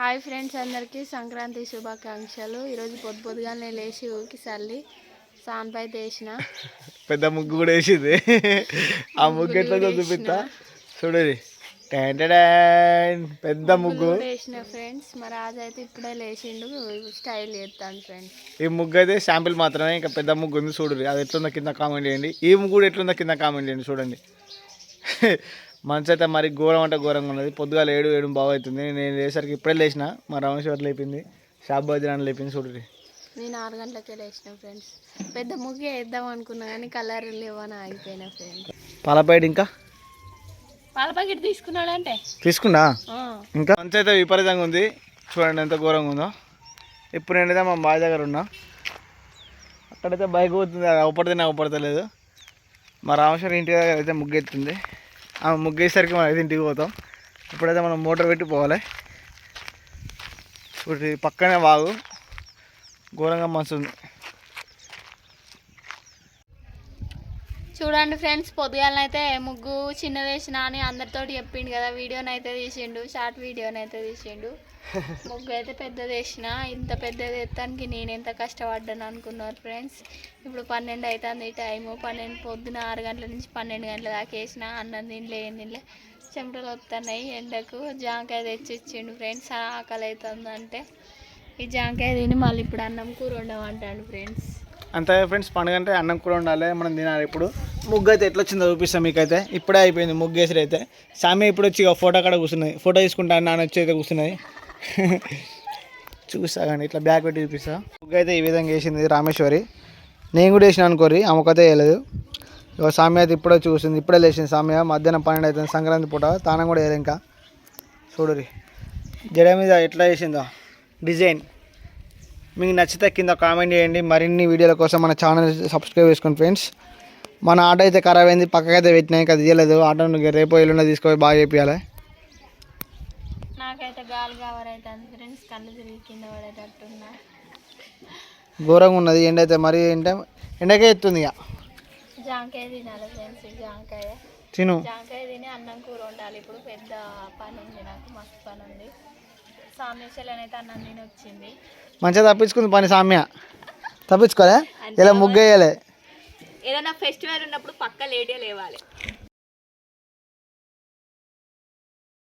Hi friends అందరికీ సంక్రాంతి శుభాకాంక్షలు. ఈరోజు పొద్దు పొద్దుగానే లేచి ఊరికి సల్లి సాన్పై వేసిన పెద్ద ముగ్గు కూడా వేసింది. ఆ ముగ్గు ఎట్లా చూపిస్తా. టెన్ పెద్ద ముగ్గు. వేసిన ఫ్రెండ్స్. మా రాజు అయితే ఇప్పుడే లేచిండు. స్టైల్ చేస్తాను ఫ్రెండ్స్. ఈ ముగ్గు అయితే శాంపిల్ మాత్రమే. ఇంకా పెద్ద ముగ్గు ఉంది చూడరి అది ఎట్లుందో కింద కామెంట్ చేయండి. ఈ ముగ్గు కూడా ఎట్లుందో కింద కామెంట్ చేయండి చూడండి. మనసు అయితే మరి ఘోరం అంటే ఘోరంగా ఉన్నది. పొద్దుగాల ఏడు ఏడు బాగా అవుతుంది నేను లేసరికి ఇప్పుడే లేచిన. మా రమేశ్వర్ లేపింది? షాప్ బజరాన్ని లేపింది చూడరి నేను ఆరు గంటలకే లేచిన ఫ్రెండ్స్ పెద్ద ముగ్గు వేద్దాం అనుకున్నా కానీ కలర్ లేవని ఆగిపోయినా ఫ్రెండ్స్ పాలపైడ్ ఇంకా? పాల ప్యాకెట్ తీసుకున్నాడంటే. తీసుకున్నా? ఇంకా? మంచి అయితే విపరీతంగా ఉంది. చూడండి ఎంత ఘోరంగా ఉందో. ఇప్పుడు నేనైతే మా బావి దగ్గర ఉన్నా. అక్కడైతే బైక్ పోతుంది. అది అవపడితే నాకు అవపడతలేదు. మా రామేశ్వరం ఇంటి దగ్గర అయితే ముగ్గు ఎత్తుంది. ఆ ముగ్గేసరికి మనం అయితే ఇంటికి పోతాం. ఇప్పుడైతే మనం మోటార్ పెట్టి పోవాలి. ఇప్పుడు పక్కనే వాగు. ఘోరంగా మంచు ఉంది. చూడండి ఫ్రెండ్స్ పొద్దుగాలనైతే ముగ్గు చిన్న వేసిన అని అందరితోటి చెప్పిండు కదా వీడియోనైతే తీసిండు షార్ట్ వీడియోనైతే తీసిండు. ముగ్గు అయితే పెద్దది వేసిన ఇంత పెద్దది ఎత్తానికి నేను ఎంత కష్టపడ్డాను అనుకున్నారు ఫ్రెండ్స్. ఇప్పుడు పన్నెండు అవుతుంది టైము పన్నెండు పొద్దున ఆరు గంటల నుంచి పన్నెండు గంటల దాకా వేసిన అన్నం తినలే ఏం తినలే. చెమటలు వస్తున్నాయి ఎండకు జాంకాయ తెచ్చి ఇచ్చిండు ఫ్రెండ్స్ ఆకలి అవుతుంది అంటే. ఈ జాంకాయ తిని మళ్ళీ ఇప్పుడు అన్నం కూర ఉండమంటాడు ఫ్రెండ్స్. అంతే ఫ్రెండ్స్ పండుగ అంటే అన్నం కూడా ఉండాలి మనం తినాలి ఇప్పుడు. ముగ్గు అయితే ఎట్లా వచ్చిందో చూపిస్తాం మీకైతే. ఇప్పుడే అయిపోయింది ముగ్గు వేసరి అయితే. సామి ఇప్పుడు వచ్చి ఇక ఫోటో కాడ కూర్చున్నది. ఫోటో తీసుకుంటా నాన్న వచ్చి అయితే కూర్చున్నది. చూస్తా కానీ ఇట్లా బ్యాక్ పెట్టి చూపిస్తా. ముగ్గు అయితే ఈ విధంగా వేసింది రామేశ్వరి. నేను కూడా వేసిన అనుకోరి ఆమెకైతే వేయలేదు. ఇక సామి అయితే ఇప్పుడే చూసింది ఇప్పుడే లేచింది సామ్య మధ్యాహ్నం పన్నెండు అవుతుంది సంక్రాంతి పూట తానం కూడా వేయలేదు ఇంకా. చూడరి జడ మీద ఎట్లా వేసిందో. డిజైన్. మీకు నచ్చితే కింద కామెంట్ చేయండి. మరిన్ని వీడియోల కోసం మన ఛానల్ సబ్స్క్రైబ్ చేసుకోండి ఫ్రెండ్స్. మన ఆటో అయితే ఖరాబ్ అయింది పక్కకైతే పెట్టినాయి అది తీయలేదు. ఆటోను రేపు ఎల్లుండి తీసుకొని బాగా చేపియాలి. నాకైతే గాలి కావరైతుంది ఫ్రెండ్స్ కళ్ళు తిరిగి కింద పడేటట్టున్నా. ఘోరంగా ఉన్నది ఎండ అయితే మరి ఏంటంటే ఎండకే ఎత్తుంది ఇక. జాంకాయ తినాలి ఫ్రెండ్స్ జాంకాయ. తిను. జాంకాయ తిని అన్నం కూర ఉండాలి ఇప్పుడు పెద్ద పని ఉంది నాకు మస్తు పని ఉంది సామేశ్వరనైతే అన్నం తిని వచ్చింది మంచిగా తప్పించుకుంది పని సామ్య. తప్పించుకోలే? ఇలా ముగ్గు వేయాలి ఏదైనా ఫెస్టివల్ ఉన్నప్పుడు పక్క లేటే లేవాలి.